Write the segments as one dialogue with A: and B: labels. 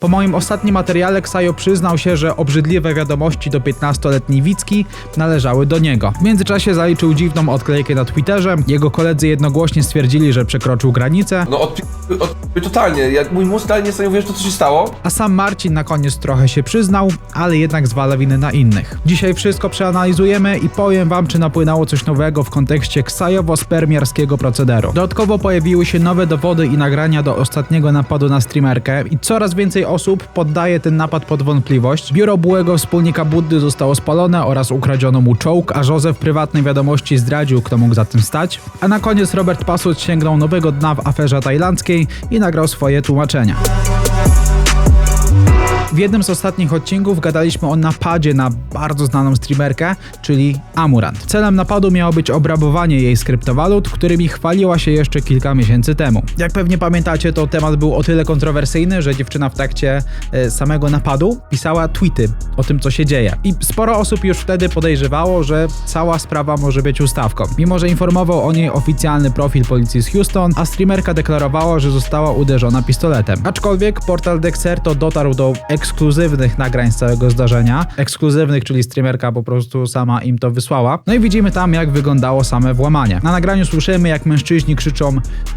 A: Po moim ostatnim materiale Ksajo przyznał się, że obrzydliwe wiadomości do 15-letniej Wicki należały do niego. W międzyczasie zaliczył dziwną odklejkę na Twitterze, jego koledzy jednogłośnie stwierdzili, że przekroczył granicę,
B: No od, od, totalnie, jak mój mózg totalnie sobie wiesz, to co się stało?
A: a sam Marcin na koniec trochę się przyznał, ale jednak zwala winę na innych. Dzisiaj wszystko przeanalizujemy i powiem wam, czy napłynęło coś nowego w kontekście ksajowo-spermiarskiego procederu. Dodatkowo pojawiły się nowe dowody i nagrania do ostatniego napadu na streamerkę i coraz więcej osób poddaje ten napad pod wątpliwość. Biuro byłego wspólnika Buddy zostało spalone oraz ukradziono mu czołg, a Józef w prywatnej wiadomości zdradził, kto mógł za tym stać. A na koniec Robert Pasut sięgnął nowego dna w aferze tajlandzkiej i nagrał swoje tłumaczenia. W jednym z ostatnich odcinków gadaliśmy o napadzie na bardzo znaną streamerkę, czyli Amurant. Celem napadu miało być obrabowanie jej z kryptowalut, którymi chwaliła się jeszcze kilka miesięcy temu. Jak pewnie pamiętacie, to temat był o tyle kontrowersyjny, że dziewczyna w trakcie e, samego napadu pisała tweety o tym, co się dzieje. I sporo osób już wtedy podejrzewało, że cała sprawa może być ustawką. Mimo, że informował o niej oficjalny profil policji z Houston, a streamerka deklarowała, że została uderzona pistoletem. Aczkolwiek portal Dexerto dotarł do ekskluzywnych nagrań z całego zdarzenia. Ekskluzywnych, czyli streamerka po prostu sama im to wysłała. No i widzimy tam, jak wyglądało same włamanie. Na nagraniu słyszymy, jak mężczyźni krzyczą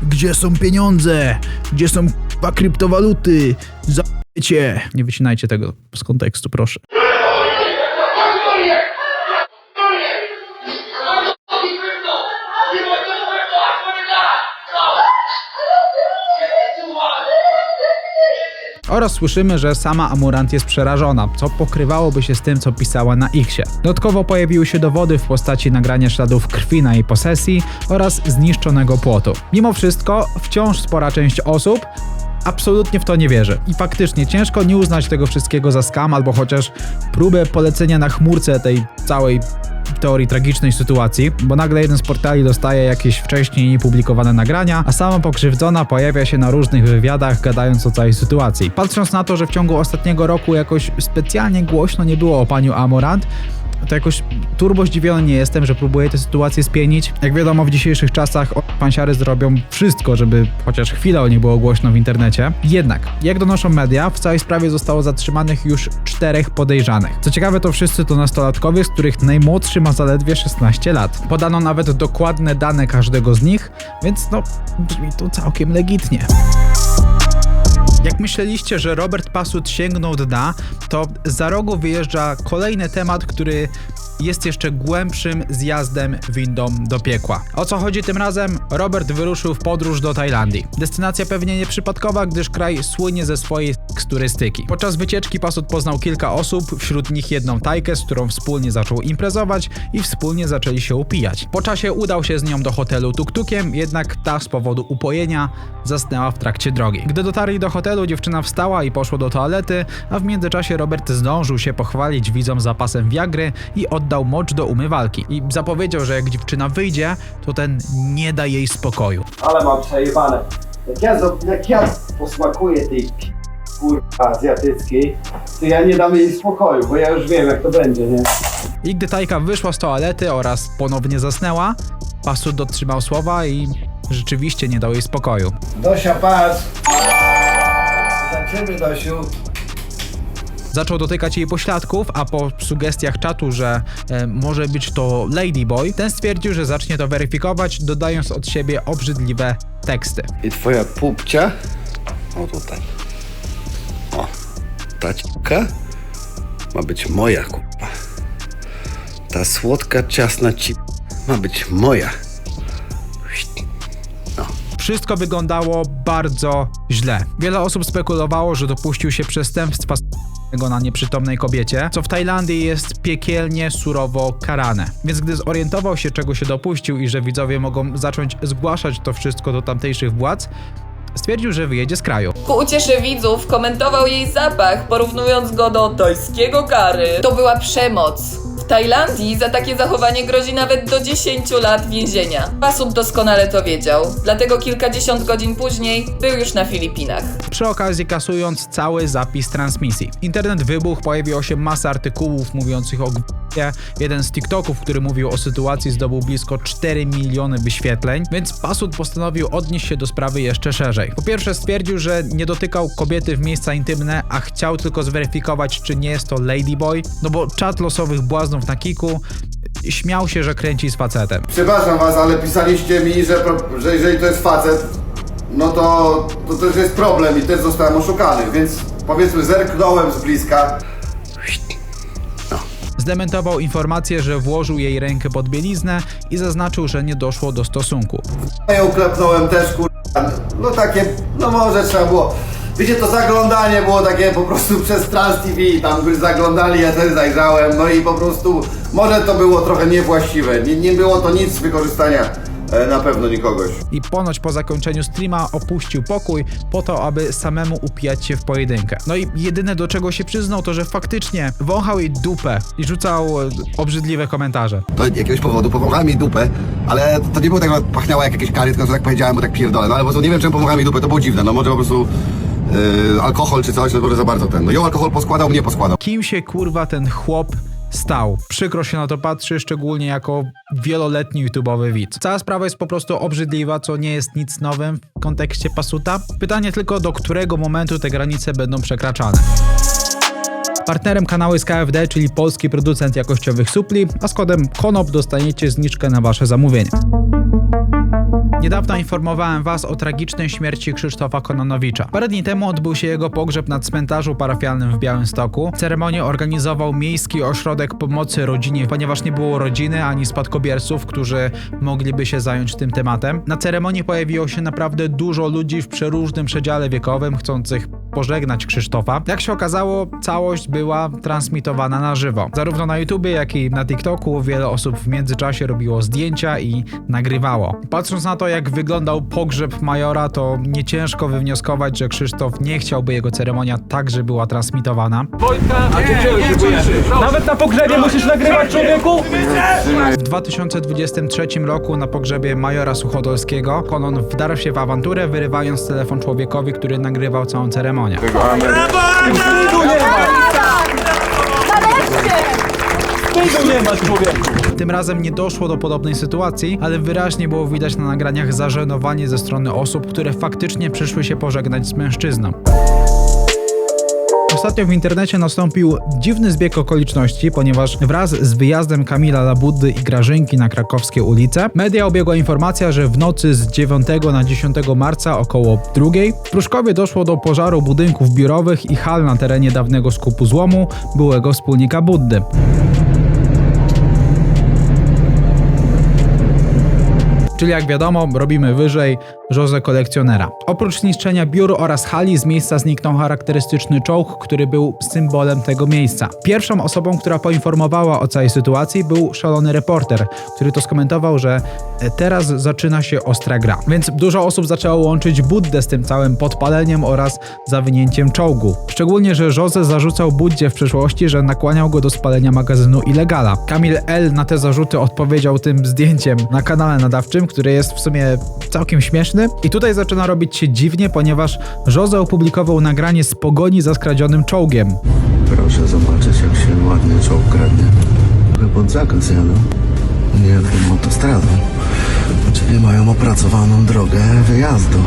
A: Gdzie są pieniądze? Gdzie są kryptowaluty? Zabijcie! Nie wycinajcie tego z kontekstu, proszę. Oraz słyszymy, że sama Amurant jest przerażona, co pokrywałoby się z tym, co pisała na Xie. Dodatkowo pojawiły się dowody w postaci nagrania śladów krwi na jej posesji oraz zniszczonego płotu. Mimo wszystko, wciąż spora część osób absolutnie w to nie wierzy. I faktycznie ciężko nie uznać tego wszystkiego za skam albo chociaż próbę polecenia na chmurce tej całej teorii tragicznej sytuacji, bo nagle jeden z portali dostaje jakieś wcześniej niepublikowane nagrania, a sama pokrzywdzona pojawia się na różnych wywiadach gadając o całej sytuacji. Patrząc na to, że w ciągu ostatniego roku jakoś specjalnie głośno nie było o paniu Amorant, to jakoś turbo zdziwiony nie jestem, że próbuje tę sytuację spienić. Jak wiadomo, w dzisiejszych czasach pansiary zrobią wszystko, żeby chociaż chwilę o niej było głośno w internecie. Jednak, jak donoszą media, w całej sprawie zostało zatrzymanych już czterech podejrzanych. Co ciekawe, to wszyscy to nastolatkowie, z których najmłodszy ma zaledwie 16 lat. Podano nawet dokładne dane każdego z nich, więc no, brzmi to całkiem legitnie. Jak myśleliście, że Robert Pasut sięgnął dna, to za rogu wyjeżdża kolejny temat, który jest jeszcze głębszym zjazdem windą do piekła. O co chodzi tym razem? Robert wyruszył w podróż do Tajlandii. Destynacja pewnie nieprzypadkowa, gdyż kraj słynie ze swojej turystyki. Podczas wycieczki Pasut poznał kilka osób, wśród nich jedną Tajkę, z którą wspólnie zaczął imprezować i wspólnie zaczęli się upijać. Po czasie udał się z nią do hotelu tuk-tukiem, jednak ta z powodu upojenia zasnęła w trakcie drogi. Gdy dotarli do hotelu, dziewczyna wstała i poszła do toalety, a w międzyczasie Robert zdążył się pochwalić widzom zapasem Viagry i oddał mocz do umywalki. I zapowiedział, że jak dziewczyna wyjdzie, to ten nie da jej spokoju.
C: Ale mam przejebane. Jak ja, zo- jak ja posmakuję tej pi- kurwa azjatyckiej, to ja nie dam jej spokoju, bo ja już wiem jak to będzie, nie?
A: I gdy Tajka wyszła z toalety oraz ponownie zasnęła, Pasut dotrzymał słowa i rzeczywiście nie dał jej spokoju.
C: Dosia, patrz! Za ciebie, Dosiu.
A: Zaczął dotykać jej pośladków, a po sugestiach czatu, że e, może być to Ladyboy, ten stwierdził, że zacznie to weryfikować, dodając od siebie obrzydliwe teksty.
D: I twoja pupcia? O tutaj. O, ta cipka ma być moja kupa. Ta słodka, ciasna cip ma być moja.
A: Wszystko wyglądało bardzo źle. Wiele osób spekulowało, że dopuścił się przestępstwa na nieprzytomnej kobiecie, co w Tajlandii jest piekielnie surowo karane. Więc gdy zorientował się, czego się dopuścił i że widzowie mogą zacząć zgłaszać to wszystko do tamtejszych władz, stwierdził, że wyjedzie z kraju.
E: Ku uciesze widzów komentował jej zapach, porównując go do tajskiego kary. To była przemoc. Tajlandii za takie zachowanie grozi nawet do 10 lat więzienia. Pasut doskonale to wiedział, dlatego kilkadziesiąt godzin później był już na Filipinach.
A: przy okazji kasując cały zapis transmisji. Internet wybuchł, pojawiło się masa artykułów mówiących o Jeden z TikToków, który mówił o sytuacji zdobył blisko 4 miliony wyświetleń, więc Pasut postanowił odnieść się do sprawy jeszcze szerzej. Po pierwsze stwierdził, że nie dotykał kobiety w miejsca intymne, a chciał tylko zweryfikować, czy nie jest to ladyboy, no bo czat losowych błaznów na kiku śmiał się, że kręci z facetem.
F: Przepraszam was, ale pisaliście mi, że, że jeżeli to jest facet, no to, to też jest problem i też zostałem oszukany, więc powiedzmy zerknąłem z bliska.
A: Zdementował informację, że włożył jej rękę pod bieliznę i zaznaczył, że nie doszło do stosunku.
F: Ja ją klepnąłem też, kur... No takie, no może trzeba było... Wiecie, to zaglądanie było takie po prostu przez Trans TV, tam by zaglądali, ja też zajrzałem, no i po prostu może to było trochę niewłaściwe. Nie, nie było to nic wykorzystania e, na pewno nikogoś.
A: I ponoć po zakończeniu streama opuścił pokój po to, aby samemu upijać się w pojedynkę. No i jedyne do czego się przyznał to, że faktycznie wąchał jej dupę i rzucał e, obrzydliwe komentarze.
F: To jakiegoś powodu powąchałem jej dupę, ale to nie było tak, że pachniało jak jakieś kary, tylko że tak powiedziałem, bo tak pierdolę. No ale po prostu nie wiem, czemu powąchałem jej dupę, to było dziwne. No może po prostu yy, alkohol czy coś, no może za bardzo ten. No ją alkohol poskładał, mnie poskładał.
A: Kim się kurwa ten chłop stał? Przykro się na to patrzy, szczególnie jako wieloletni YouTube'owy widz. Cała sprawa jest po prostu obrzydliwa, co nie jest nic nowym w kontekście pasuta. Pytanie tylko, do którego momentu te granice będą przekraczane. Partnerem kanału jest KFD, czyli polski producent jakościowych supli, a z kodem KONOP dostaniecie zniżkę na wasze zamówienie. Niedawno informowałem Was o tragicznej śmierci Krzysztofa Kononowicza. Parę dni temu odbył się jego pogrzeb na cmentarzu parafialnym w Białymstoku. Ceremonię organizował Miejski Ośrodek Pomocy Rodzinie, ponieważ nie było rodziny ani spadkobierców, którzy mogliby się zająć tym tematem. Na ceremonii pojawiło się naprawdę dużo ludzi w przeróżnym przedziale wiekowym, chcących pożegnać Krzysztofa. Jak się okazało, całość była transmitowana na żywo. Zarówno na YouTubie, jak i na TikToku wiele osób w międzyczasie robiło zdjęcia i nagrywało. Patrząc na to, jak wyglądał pogrzeb Majora, to nie ciężko wywnioskować, że Krzysztof nie chciałby jego ceremonia także była transmitowana.
G: Nawet na pogrzebie musisz nagrywać człowieku?
A: W 2023 roku na pogrzebie Majora Suchodolskiego Konon wdarł się w awanturę, wyrywając telefon człowiekowi, który nagrywał całą ceremonię.
G: Wstydu nie ma! Wstydu nie ma człowieku!
A: Tym razem nie doszło do podobnej sytuacji, ale wyraźnie było widać na nagraniach zażenowanie ze strony osób, które faktycznie przyszły się pożegnać z mężczyzną. Ostatnio w internecie nastąpił dziwny zbieg okoliczności, ponieważ wraz z wyjazdem Kamila Labuddy i Grażynki na krakowskie ulice, media obiegła informacja, że w nocy z 9 na 10 marca około drugiej w Pruszkowie doszło do pożaru budynków biurowych i hal na terenie dawnego skupu złomu byłego wspólnika Buddy. Czyli jak wiadomo, robimy wyżej Jose kolekcjonera. Oprócz niszczenia biur oraz hali z miejsca zniknął charakterystyczny czołg, który był symbolem tego miejsca. Pierwszą osobą, która poinformowała o całej sytuacji był szalony reporter, który to skomentował, że e, teraz zaczyna się ostra gra. Więc dużo osób zaczęło łączyć Buddę z tym całym podpaleniem oraz zawinięciem czołgu. Szczególnie, że Jose zarzucał Buddzie w przeszłości, że nakłaniał go do spalenia magazynu Illegala. Kamil L. na te zarzuty odpowiedział tym zdjęciem na kanale nadawczym, który jest w sumie całkiem I tutaj zaczyna robić się dziwnie, ponieważ Jose opublikował nagranie z pogoni za skradzionym czołgiem.
H: Proszę zobaczyć, jak się ładnie czołg kradnie. Pod zakaz jadą. Nie tym autostradą. Mają opracowaną drogę wyjazdu.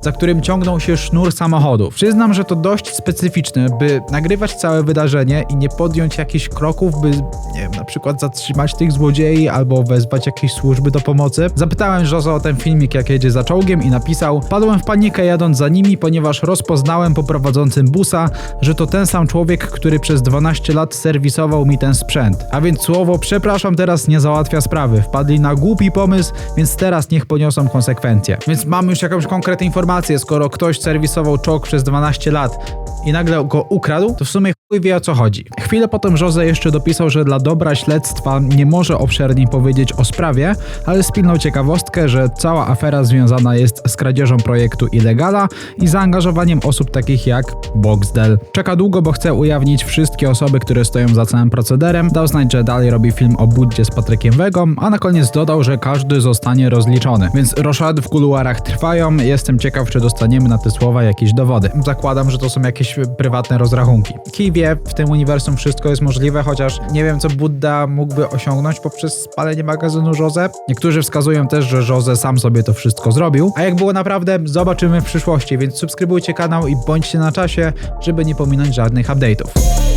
A: za którym ciągnął się sznur samochodów. Przyznam, że to dość specyficzne, by nagrywać całe wydarzenie i nie podjąć jakichś kroków, by, nie wiem, na przykład zatrzymać tych złodziei albo wezwać jakieś służby do pomocy. Zapytałem Jozo o ten filmik, jak jedzie za czołgiem i napisał Padłem w panikę jadąc za nimi, ponieważ rozpoznałem po prowadzącym busa, że to ten sam człowiek, który przez 12 lat serwisował mi ten sprzęt. A więc słowo przepraszam teraz nie załatwia sprawy. Wpadli na głupi pomysł, więc teraz niech poniosą konsekwencje. Więc mamy już jakąś konkretną informację, skoro ktoś serwisował czołg przez 12 lat i nagle go ukradł, to w sumie chuj wie o co chodzi. Chwilę potem Jose jeszcze dopisał, że dla dobra śledztwa nie może obszerniej powiedzieć o sprawie, ale spilnął ciekawostkę, że cała afera związana jest z kradzieżą projektu Illegala i zaangażowaniem osób takich jak Boxdel. Czeka długo, bo chce ujawnić wszystkie osoby, które stoją za całym procederem. Dał znać, że dalej robi film o Buddzie z Patrykiem Wegą, a na koniec dodał, że każdy zostanie rozliczony. Więc roszady w kuluarach trwają. Jestem ciekaw, czy dostaniemy na te słowa jakieś dowody. Zakładam, że to są jakieś prywatne rozrachunki. Wie, w tym uniwersum wszystko jest możliwe, chociaż nie wiem, co Buddha mógłby osiągnąć poprzez spalenie magazynu Jose. Niektórzy wskazują też, że Jose sam sobie to wszystko zrobił. A jak było naprawdę, zobaczymy w przyszłości, więc subskrybujcie kanał i bądźcie na czasie, żeby nie pominąć żadnych update'ów.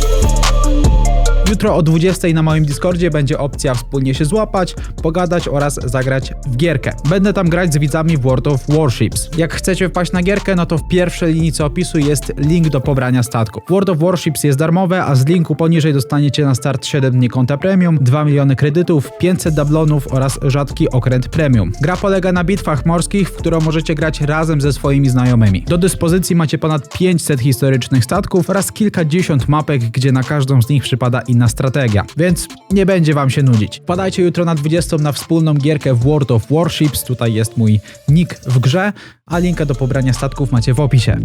A: Jutro o 20 na moim Discordzie będzie opcja wspólnie się złapać, pogadać oraz zagrać w gierkę. Będę tam grać z widzami w World of Warships. Jak chcecie wpaść na gierkę, no to w pierwszej linijce opisu jest link do pobrania statku. World of Warships jest darmowe, a z linku poniżej dostaniecie na start 7 dni konta premium, 2 miliony kredytów, 500 dablonów oraz rzadki okręt premium. Gra polega na bitwach morskich, w którą możecie grać razem ze swoimi znajomymi. Do dyspozycji macie ponad 500 historycznych statków oraz kilkadziesiąt mapek, gdzie na każdą z nich przypada inna strategia, więc nie będzie wam się nudzić. Wpadajcie jutro na 20 na wspólną gierkę w World of Warships, tutaj jest mój nick w grze, a linka do pobrania statków macie w opisie.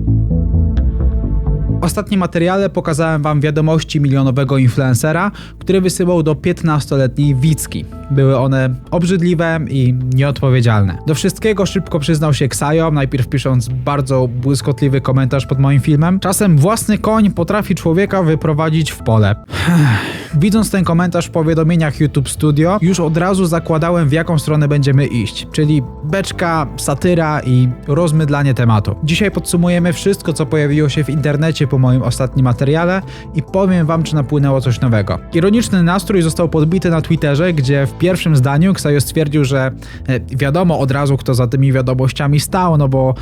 A: Ostatnim materiale pokazałem wam wiadomości milionowego influencera, który wysyłał do 15-letniej Wicki. Były one obrzydliwe i nieodpowiedzialne. Do wszystkiego szybko przyznał się Ksajo, najpierw pisząc bardzo błyskotliwy komentarz pod moim filmem. Czasem własny koń potrafi człowieka wyprowadzić w pole. Widząc ten komentarz w powiadomieniach YouTube Studio, już od razu zakładałem w jaką stronę będziemy iść, czyli beczka, satyra i rozmydlanie tematu. Dzisiaj podsumujemy wszystko, co pojawiło się w internecie po moim ostatnim materiale i powiem wam, czy napłynęło coś nowego. Ironiczny nastrój został podbity na Twitterze, gdzie w pierwszym zdaniu Ksajo stwierdził, że e, wiadomo od razu, kto za tymi wiadomościami stał, no bo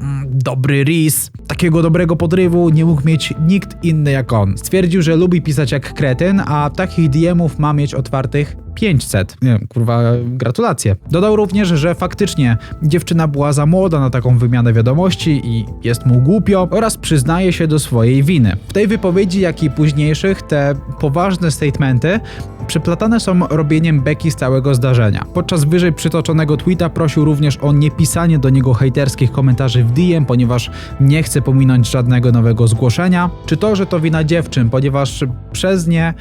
A: mm, dobry Riz, takiego dobrego podrywu nie mógł mieć nikt inny jak on. Stwierdził, że lubi pisać jak kretyn, a takich DM-ów ma mieć otwartych 500. Nie kurwa, gratulacje. Dodał również, że faktycznie dziewczyna była za młoda na taką wymianę wiadomości i jest mu głupio oraz przyznaje się do swojej winy. W tej wypowiedzi, jak i późniejszych, te poważne statementy przeplatane są robieniem beki z całego zdarzenia. Podczas wyżej przytoczonego tweeta prosił również o niepisanie do niego hejterskich komentarzy w DM, ponieważ nie chce pominąć żadnego nowego zgłoszenia, czy to, że to wina dziewczyn, ponieważ przez nie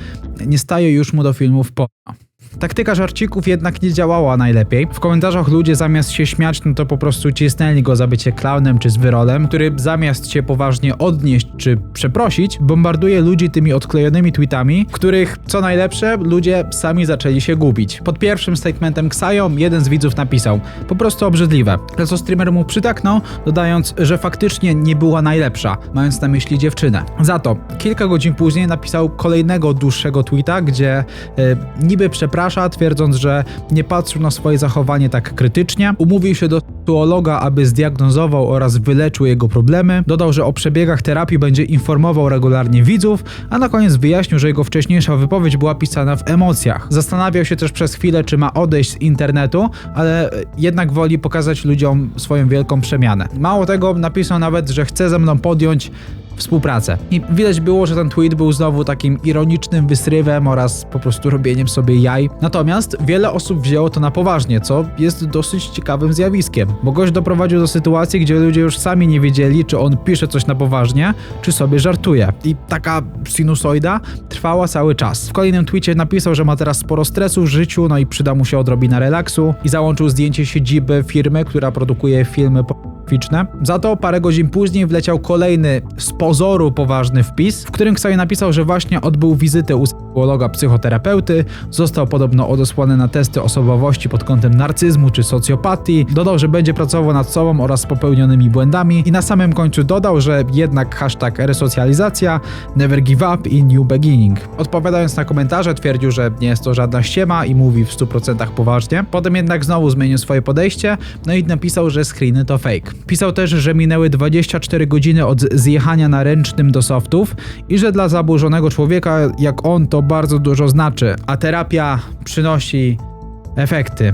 A: nie staje już mu do filmów porno. Taktyka żarcików jednak nie działała najlepiej. W komentarzach ludzie zamiast się śmiać, no to po prostu cisnęli go za bycie klaunem czy zwyrolem, który zamiast się poważnie odnieść czy przeprosić, bombarduje ludzi tymi odklejonymi tweetami, których, co najlepsze, ludzie sami zaczęli się gubić. Pod pierwszym statementem Ksajo jeden z widzów napisał po prostu obrzydliwe, za co streamer mu przytaknął, dodając, że faktycznie nie była najlepsza, mając na myśli dziewczynę. Za to kilka godzin później napisał kolejnego dłuższego tweeta, gdzie y, niby przeprasza, twierdząc, że nie patrzył na swoje zachowanie tak krytycznie. Umówił się do seksuologa, aby zdiagnozował oraz wyleczył jego problemy. Dodał, że o przebiegach terapii będzie informował regularnie widzów, a na koniec wyjaśnił, że jego wcześniejsza wypowiedź była pisana w emocjach. Zastanawiał się też przez chwilę, czy ma odejść z internetu, ale jednak woli pokazać ludziom swoją wielką przemianę. Mało tego, napisał nawet, że chce ze mną podjąć współpracę. I widać było, że ten tweet był znowu takim ironicznym wysrywem oraz po prostu robieniem sobie jaj. Natomiast wiele osób wzięło to na poważnie, co jest dosyć ciekawym zjawiskiem, bo gość doprowadził do sytuacji, gdzie ludzie już sami nie wiedzieli, czy on pisze coś na poważnie, czy sobie żartuje. I taka sinusoida trwała cały czas. W kolejnym tweetie napisał, że ma teraz sporo stresu w życiu, no i przyda mu się odrobina relaksu i załączył zdjęcie siedziby firmy, która produkuje filmy po graficzne. Za to parę godzin później wleciał kolejny z pozoru poważny wpis, w którym Ksaj napisał, że właśnie odbył wizytę u psychologa psychoterapeuty, został podobno odesłany na testy osobowości pod kątem narcyzmu czy socjopatii, dodał, że będzie pracował nad sobą oraz popełnionymi błędami i na samym końcu dodał, że jednak hashtag resocjalizacja, never give up i new beginning. Odpowiadając na komentarze twierdził, że nie jest to żadna ściema i mówi w 100% poważnie. Potem jednak znowu zmienił swoje podejście, no i napisał, że screeny to fake. Pisał też, że minęły 24 godziny od zjechania na ręcznym do softów i że dla zaburzonego człowieka jak on to bardzo dużo znaczy, a terapia przynosi efekty.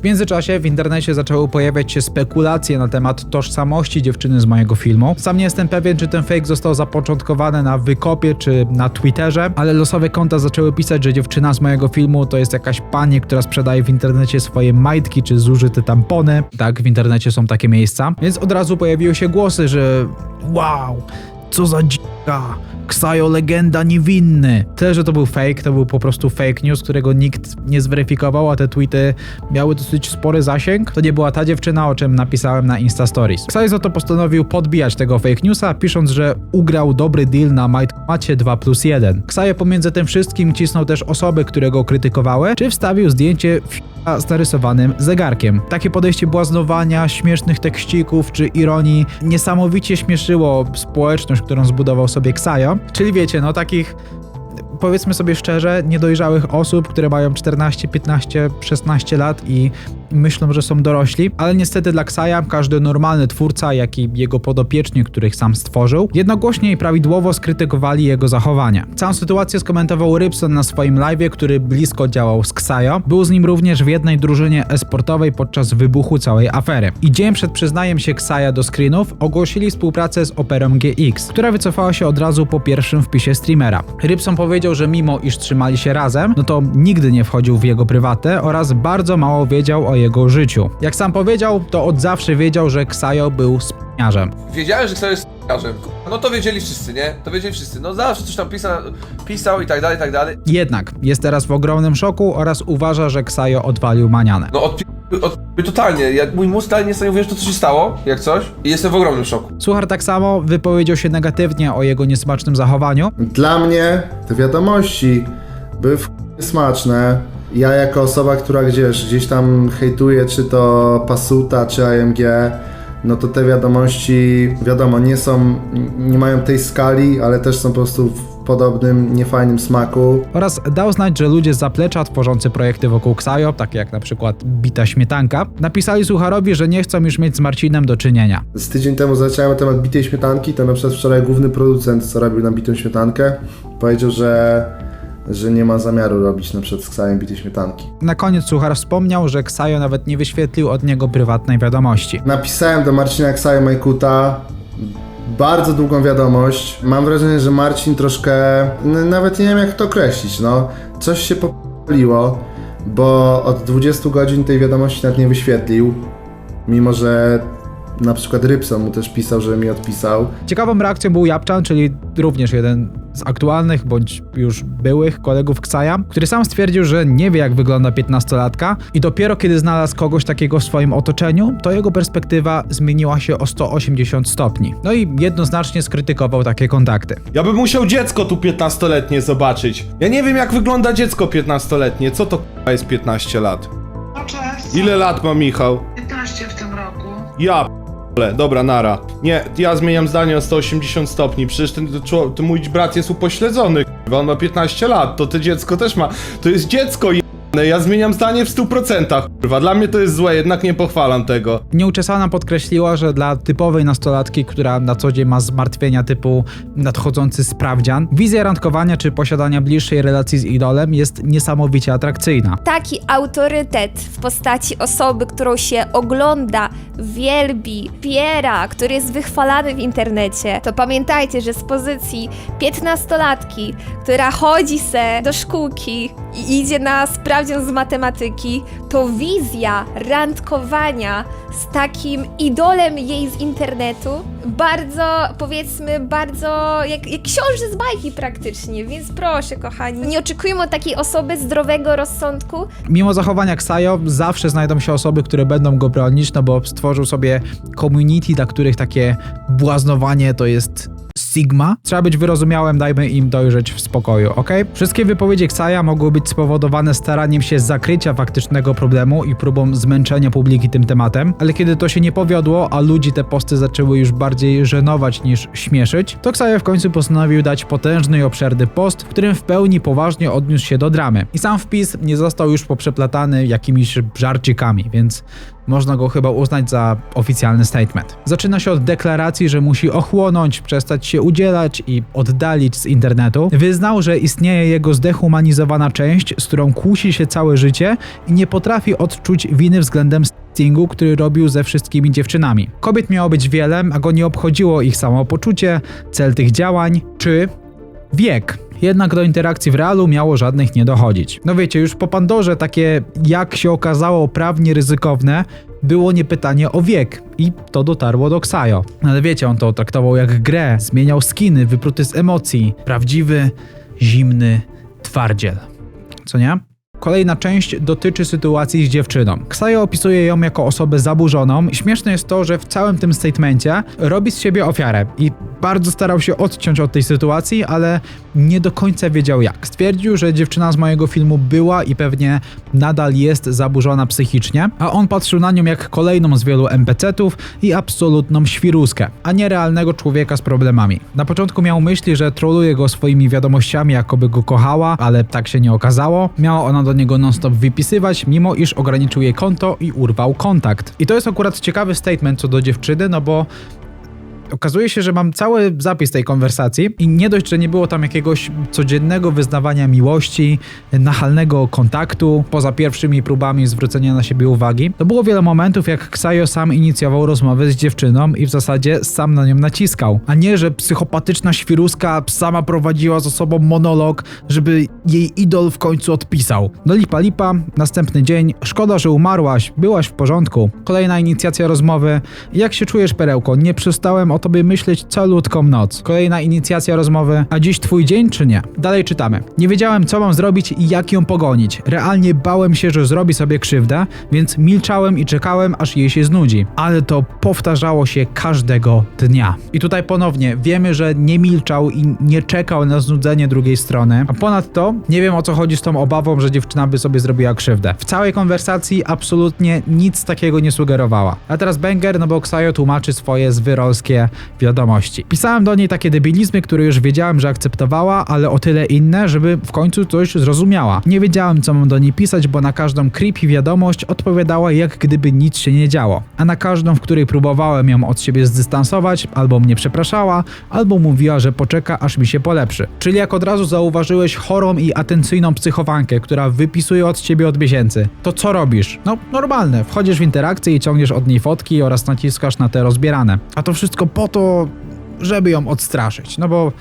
A: W międzyczasie w internecie zaczęły pojawiać się spekulacje na temat tożsamości dziewczyny z mojego filmu. Sam nie jestem pewien, czy ten fake został zapoczątkowany na wykopie czy na Twitterze, ale losowe konta zaczęły pisać, że dziewczyna z mojego filmu to jest jakaś pani, która sprzedaje w internecie swoje majtki czy zużyte tampony. Tak, w internecie są takie miejsca. Więc od razu pojawiły się głosy, że wow, Co za dzika! Ksajo legenda niewinny. Tyle, że to był fake, to był po prostu fake news, którego nikt nie zweryfikował, a te tweety miały dosyć spory zasięg. To nie była ta dziewczyna, o czym napisałem na Insta Stories. Ksajo za to postanowił podbijać tego fake newsa, pisząc, że ugrał dobry deal na Macie 2 plus 1. Ksajo pomiędzy tym wszystkim cisnął też osoby, które go krytykowały, czy wstawił zdjęcie f***a z narysowanym zegarkiem. Takie podejście błaznowania, śmiesznych tekścików czy ironii niesamowicie śmieszyło społeczność, którą zbudował sobie Ksajo. Czyli wiecie, no takich powiedzmy sobie szczerze, niedojrzałych osób, które mają 14, 15, 16 lat i myślą, że są dorośli, ale niestety dla Ksaja każdy normalny twórca, jak i jego podopieczni, których sam stworzył, jednogłośnie i prawidłowo skrytykowali jego zachowania. Całą sytuację skomentował Rybson na swoim live'ie, który blisko działał z Ksajo. Był z nim również w jednej drużynie esportowej podczas wybuchu całej afery. I dzień przed przyznaniem się Ksaja do screenów ogłosili współpracę z Operą GX, która wycofała się od razu po pierwszym wpisie streamera. Rybson powiedział, że mimo iż trzymali się razem, no to nigdy nie wchodził w jego prywatę oraz bardzo mało wiedział o jego życiu. Jak sam powiedział, to od zawsze wiedział, że Ksajo był spniarzem.
B: Wiedziałem, że ktoś jest s***arzem. No to wiedzieli wszyscy, nie? To wiedzieli wszyscy. No zawsze coś tam pisał, pisał i tak dalej, i tak dalej.
A: Jednak jest teraz w ogromnym szoku oraz uważa, że Ksajo odwalił manianę.
B: No odpi... odpi... totalnie. Jak mój mózg nie stanie uwierzyć, to co się stało, jak coś. I jestem w ogromnym szoku.
A: Suchar tak samo wypowiedział się negatywnie o jego niesmacznym zachowaniu.
I: Dla mnie te wiadomości były w smaczne. Ja jako osoba, która gdzieś, gdzieś tam hejtuje, czy to Pasuta, czy AMG, no to te wiadomości, wiadomo, nie są, nie mają tej skali, ale też są po prostu w podobnym, niefajnym smaku.
A: Oraz dał znać, że ludzie z zaplecza tworzący projekty wokół Ksajo, takie jak na przykład Bita Śmietanka, napisali Sucharowi, że nie chcą już mieć z Marcinem do czynienia.
I: Z tydzień temu zacząłem temat bitej śmietanki, to na przykład wczoraj główny producent, co robił na bitą śmietankę, powiedział, że, że nie ma zamiaru robić na przykład z Ksajem bitej śmietanki.
A: Na koniec Suchar wspomniał, że Ksajo nawet nie wyświetlił od niego prywatnej wiadomości.
I: Napisałem do Marcina Ksaja Majkuta bardzo długą wiadomość. Mam wrażenie, że Marcin troszkę, nawet nie wiem jak to określić, no. Coś się popaliło, bo od 20 godzin tej wiadomości nawet nie wyświetlił. Mimo, że na przykład Rybson mu też pisał, że mi odpisał.
A: Ciekawą reakcją był Japczan, czyli również jeden z aktualnych bądź już byłych kolegów Ksaja, który sam stwierdził, że nie wie jak wygląda 15-latka i dopiero kiedy znalazł kogoś takiego w swoim otoczeniu, to jego perspektywa zmieniła się o 180 stopni. No i jednoznacznie skrytykował takie kontakty.
J: Ja bym musiał dziecko tu 15-letnie zobaczyć. Ja nie wiem jak wygląda dziecko 15-letnie. Co to k***a jest 15 lat?
K: No cześć.
J: Ile lat ma Michał?
K: 15 w tym roku.
J: Ja p***le. Dobra, nara. Nie, ja zmieniam zdanie o 180 stopni. Przecież ten, czło- ten mój brat jest upośledzony. On ma 15 lat, to to dziecko też ma. To jest dziecko. Ja zmieniam zdanie w 100%, kurwa. Dla mnie to jest złe, jednak nie pochwalam tego.
A: Nieuczesana podkreśliła, że dla typowej nastolatki, która na co dzień ma zmartwienia typu nadchodzący sprawdzian, wizja randkowania czy posiadania bliższej relacji z idolem jest niesamowicie atrakcyjna.
L: taki autorytet w postaci osoby, którą się ogląda, wielbi, piera, który jest wychwalany w internecie, to pamiętajcie, że z pozycji 15-latki, która chodzi se do szkółki i idzie na sprawdzian z matematyki, to wizja randkowania z takim idolem jej z internetu. Bardzo, powiedzmy, bardzo jak, jak książę z bajki praktycznie, więc proszę kochani, nie oczekujmy od takiej osoby zdrowego rozsądku,
A: Mimo zachowania Ksajo zawsze znajdą się osoby, które będą go bronić, no bo stworzył sobie community, dla których takie błaznowanie to jest Sigma. Trzeba być wyrozumiałym, dajmy im dojrzeć w spokoju, ok? Wszystkie wypowiedzi Ksaja mogły być spowodowane staraniem się zakrycia faktycznego problemu i próbą zmęczenia publiki tym tematem, ale kiedy to się nie powiodło, a ludzi te posty zaczęły już bardziej żenować niż śmieszyć, to Ksaja w końcu postanowił dać potężny i obszerny post, w którym w pełni poważnie odniósł się do dramy. I sam wpis nie został już poprzeplatany jakimiś żarcikami, więc można go chyba uznać za oficjalny statement. Zaczyna się od deklaracji, że musi ochłonąć, przestać się udzielać i oddalić z internetu. Wyznał, że istnieje jego zdehumanizowana część, z którą kłóci się całe życie i nie potrafi odczuć winy względem stingu, który robił ze wszystkimi dziewczynami. Kobiet miało być wiele, a go nie obchodziło ich samopoczucie, cel tych działań czy wiek. Jednak do interakcji w realu miało żadnych nie dochodzić. No wiecie, już po Pandorze takie, jak się okazało, prawnie ryzykowne, było nie pytanie o wiek i to dotarło do Ksajo. Ale wiecie, on to traktował jak grę, zmieniał skiny, wypruty z emocji. Prawdziwy, zimny twardziel. Co nie? Kolejna część dotyczy sytuacji z dziewczyną. Ksajo opisuje ją jako osobę zaburzoną. Śmieszne jest to, że w całym tym statemencie robi z siebie ofiarę i bardzo starał się odciąć od tej sytuacji, ale nie do końca wiedział jak. Stwierdził, że dziewczyna z mojego filmu była i pewnie nadal jest zaburzona psychicznie, a on patrzył na nią jak kolejną z wielu NPC-ów i absolutną świruskę, a nie realnego człowieka z problemami. Na początku miał myśli, że troluje go swoimi wiadomościami, jakoby go kochała, ale tak się nie okazało. Miała ona do niego non-stop wypisywać, mimo iż ograniczył jej konto i urwał kontakt. I to jest akurat ciekawy statement co do dziewczyny, no bo Okazuje się, że mam cały zapis tej konwersacji i nie dość, że nie było tam jakiegoś codziennego wyznawania miłości, nachalnego kontaktu, poza pierwszymi próbami zwrócenia na siebie uwagi, to było wiele momentów, jak Ksajo sam inicjował rozmowę z dziewczyną i w zasadzie sam na nią naciskał, a nie, że psychopatyczna świruska sama prowadziła za sobą monolog, żeby jej idol w końcu odpisał. No lipa lipa, następny dzień, szkoda, że umarłaś, byłaś w porządku. Kolejna inicjacja rozmowy, jak się czujesz perełko, nie przestałem o tobie myśleć calutką noc. Kolejna inicjacja rozmowy, a dziś twój dzień czy nie? Dalej czytamy. Nie wiedziałem co mam zrobić i jak ją pogonić. Realnie bałem się, że zrobi sobie krzywdę, więc milczałem i czekałem aż jej się znudzi. Ale to powtarzało się każdego dnia. I tutaj ponownie wiemy, że nie milczał i nie czekał na znudzenie drugiej strony. A ponadto nie wiem o co chodzi z tą obawą, że dziewczyna by sobie zrobiła krzywdę. W całej konwersacji absolutnie nic takiego nie sugerowała. A teraz Banger, no bo Ksajo tłumaczy swoje zwyrolskie wiadomości. Pisałem do niej takie debilizmy, które już wiedziałem, że akceptowała, ale o tyle inne, żeby w końcu coś zrozumiała. Nie wiedziałem, co mam do niej pisać, bo na każdą creepy wiadomość odpowiadała jak gdyby nic się nie działo. A na każdą, w której próbowałem ją od siebie zdystansować, albo mnie przepraszała, albo mówiła, że poczeka, aż mi się polepszy. Czyli jak od razu zauważyłeś chorą i atencyjną psychowankę, która wypisuje od ciebie od miesięcy, to co robisz? No, normalne. Wchodzisz w interakcję i ciągniesz od niej fotki oraz naciskasz na te rozbierane. A to wszystko po to, żeby ją odstraszyć. No bo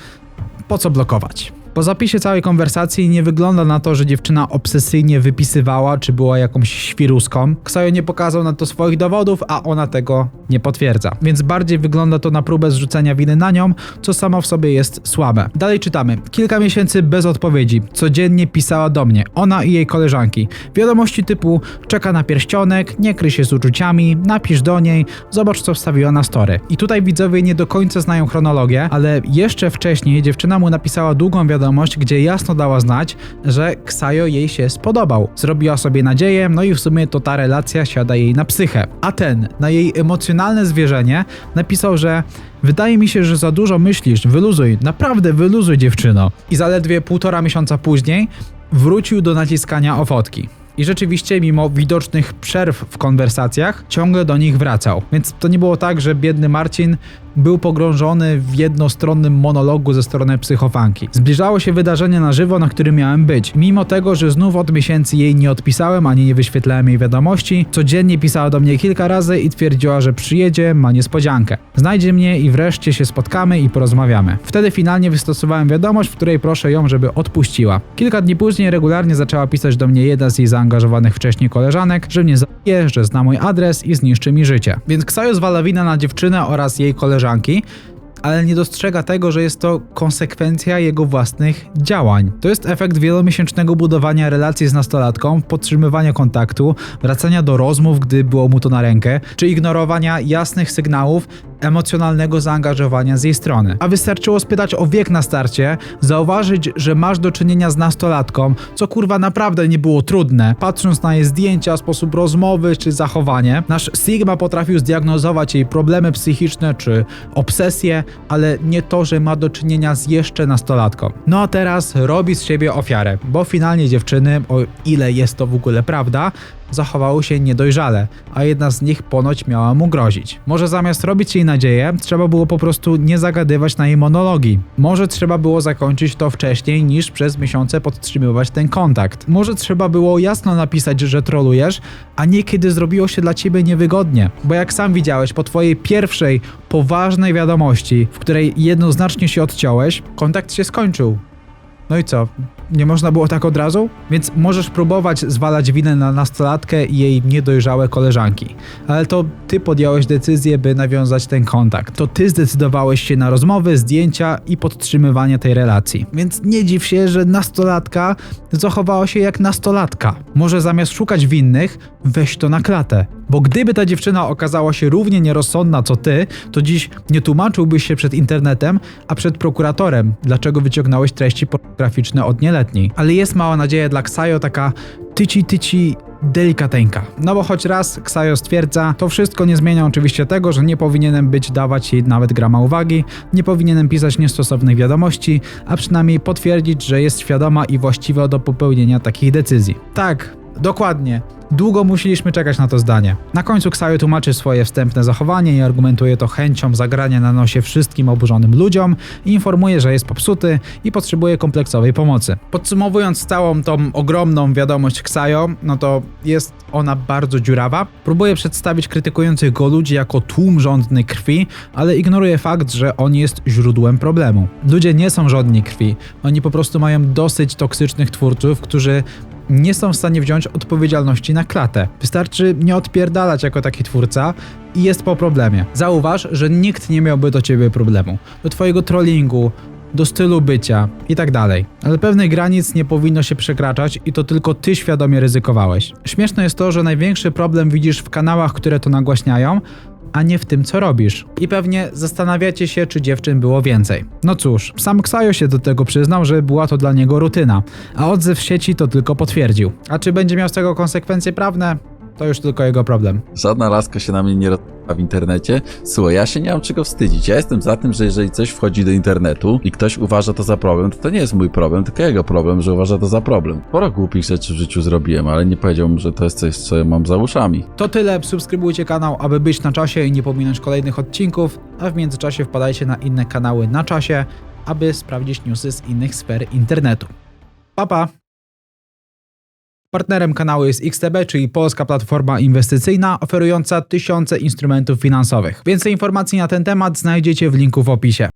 A: po co blokować? Po zapisie całej konwersacji nie wygląda na to, że dziewczyna obsesyjnie wypisywała, czy była jakąś świruską. Ksajo nie pokazał na to swoich dowodów, a ona tego nie potwierdza. Więc bardziej wygląda to na próbę zrzucenia winy na nią, co samo w sobie jest słabe. Dalej czytamy. Kilka miesięcy bez odpowiedzi. Codziennie pisała do mnie, ona i jej koleżanki. Wiadomości typu czeka na pierścionek, nie kryj się z uczuciami, napisz do niej, zobacz co wstawiła na story. I tutaj widzowie nie do końca znają chronologię, ale jeszcze wcześniej dziewczyna mu napisała długą wiadomość, gdzie jasno dała znać, że Ksajo jej się spodobał. Zrobiła sobie nadzieję, no i w sumie to ta relacja siada jej na psychę. A ten, na jej emocjonalne zwierzenie, napisał, że Wydaje mi się, że za dużo myślisz, wyluzuj, naprawdę wyluzuj dziewczyno. I zaledwie półtora miesiąca później wrócił do naciskania o fotki. I rzeczywiście, mimo widocznych przerw w konwersacjach, ciągle do nich wracał. Więc to nie było tak, że biedny Marcin był pogrążony w jednostronnym monologu ze strony psychofanki. Zbliżało się wydarzenie na żywo, na którym miałem być. Mimo tego, że znów od miesięcy jej nie odpisałem, ani nie wyświetlałem jej wiadomości, codziennie pisała do mnie kilka razy i twierdziła, że przyjedzie, ma niespodziankę. Znajdzie mnie i wreszcie się spotkamy i porozmawiamy. Wtedy finalnie wystosowałem wiadomość, w której proszę ją, żeby odpuściła. Kilka dni później regularnie zaczęła pisać do mnie jedna z jej zaangażowanych wcześniej koleżanek, że mnie zabije, że zna mój adres i zniszczy mi życie. Więc Ksajo zwala winę na dziewczynę oraz jej koleżanki, ale nie dostrzega tego, że jest to konsekwencja jego własnych działań. To jest efekt wielomiesięcznego budowania relacji z nastolatką, podtrzymywania kontaktu, wracania do rozmów, gdy było mu to na rękę, czy ignorowania jasnych sygnałów emocjonalnego zaangażowania z jej strony. A wystarczyło spytać o wiek na starcie, zauważyć, że masz do czynienia z nastolatką, co kurwa naprawdę nie było trudne. Patrząc na jej zdjęcia, sposób rozmowy czy zachowanie, nasz Sigma potrafił zdiagnozować jej problemy psychiczne czy obsesje, ale nie to, że ma do czynienia z jeszcze nastolatką. No a teraz robi z siebie ofiarę, bo finalnie dziewczyny, o ile jest to w ogóle prawda, zachowały się niedojrzale, a jedna z nich ponoć miała mu grozić. Może zamiast robić jej nadzieję, trzeba było po prostu nie zagadywać na jej monologi. Może trzeba było zakończyć to wcześniej niż przez miesiące podtrzymywać ten kontakt. Może trzeba było jasno napisać, że trolujesz, a nie kiedy zrobiło się dla ciebie niewygodnie. Bo jak sam widziałeś, po twojej pierwszej, poważnej wiadomości, w której jednoznacznie się odciąłeś, kontakt się skończył. No i co? Nie można było tak od razu? Więc możesz próbować zwalać winę na nastolatkę i jej niedojrzałe koleżanki. Ale to ty podjąłeś decyzję, by nawiązać ten kontakt. To ty zdecydowałeś się na rozmowy, zdjęcia i podtrzymywanie tej relacji. Więc nie dziw się, że nastolatka zachowała się jak nastolatka. Może zamiast szukać winnych, weź to na klatę. Bo gdyby ta dziewczyna okazała się równie nierozsądna co ty, to dziś nie tłumaczyłbyś się przed internetem, a przed prokuratorem, dlaczego wyciągnąłeś treści pornograficzne od nieletniej. Ale jest mała nadzieja dla Ksajo, taka tyci tyci delikateńka. No bo choć raz Ksajo stwierdza, to wszystko nie zmienia oczywiście tego, że nie powinienem być dawać jej nawet grama uwagi, nie powinienem pisać niestosownych wiadomości, a przynajmniej potwierdzić, że jest świadoma i właściwa do popełnienia takich decyzji. Tak, dokładnie. Długo musieliśmy czekać na to zdanie. Na końcu Ksajo tłumaczy swoje wstępne zachowanie i argumentuje to chęcią zagrania na nosie wszystkim oburzonym ludziom informuje, że jest popsuty i potrzebuje kompleksowej pomocy. Podsumowując całą tą ogromną wiadomość Ksajo, no to jest ona bardzo dziurawa. Próbuje przedstawić krytykujących go ludzi jako tłum żądny krwi, ale ignoruje fakt, że on jest źródłem problemu. Ludzie nie są żądni krwi, oni po prostu mają dosyć toksycznych twórców, którzy nie są w stanie wziąć odpowiedzialności na klatę. Wystarczy nie odpierdalać jako taki twórca i jest po problemie. Zauważ, że nikt nie miałby do ciebie problemu. Do twojego trollingu, do stylu bycia i tak dalej. Ale pewnych granic nie powinno się przekraczać i to tylko ty świadomie ryzykowałeś. Śmieszne jest to, że największy problem widzisz w kanałach, które to nagłaśniają, a nie w tym, co robisz. I pewnie zastanawiacie się, czy dziewczyn było więcej. No cóż, sam Ksajo się do tego przyznał, że była to dla niego rutyna, a odzew sieci to tylko potwierdził. A czy będzie miał z tego konsekwencje prawne? To już tylko jego problem.
M: Żadna laska się na mnie nie rozpala w internecie. Słuchaj, ja się nie mam czego wstydzić. Ja jestem za tym, że jeżeli coś wchodzi do internetu i ktoś uważa to za problem, to to nie jest mój problem, tylko jego problem, że uważa to za problem. Sporo głupich rzeczy w życiu zrobiłem, ale nie powiedziałbym, że to jest coś, co mam za uszami.
A: To tyle, subskrybujcie kanał, aby być na czasie i nie pominąć kolejnych odcinków, a w międzyczasie wpadajcie na inne kanały na czasie, aby sprawdzić newsy z innych sfer internetu. Pa pa! Partnerem kanału jest XTB, czyli polska platforma inwestycyjna oferująca tysiące instrumentów finansowych. Więcej informacji na ten temat znajdziecie w linku w opisie.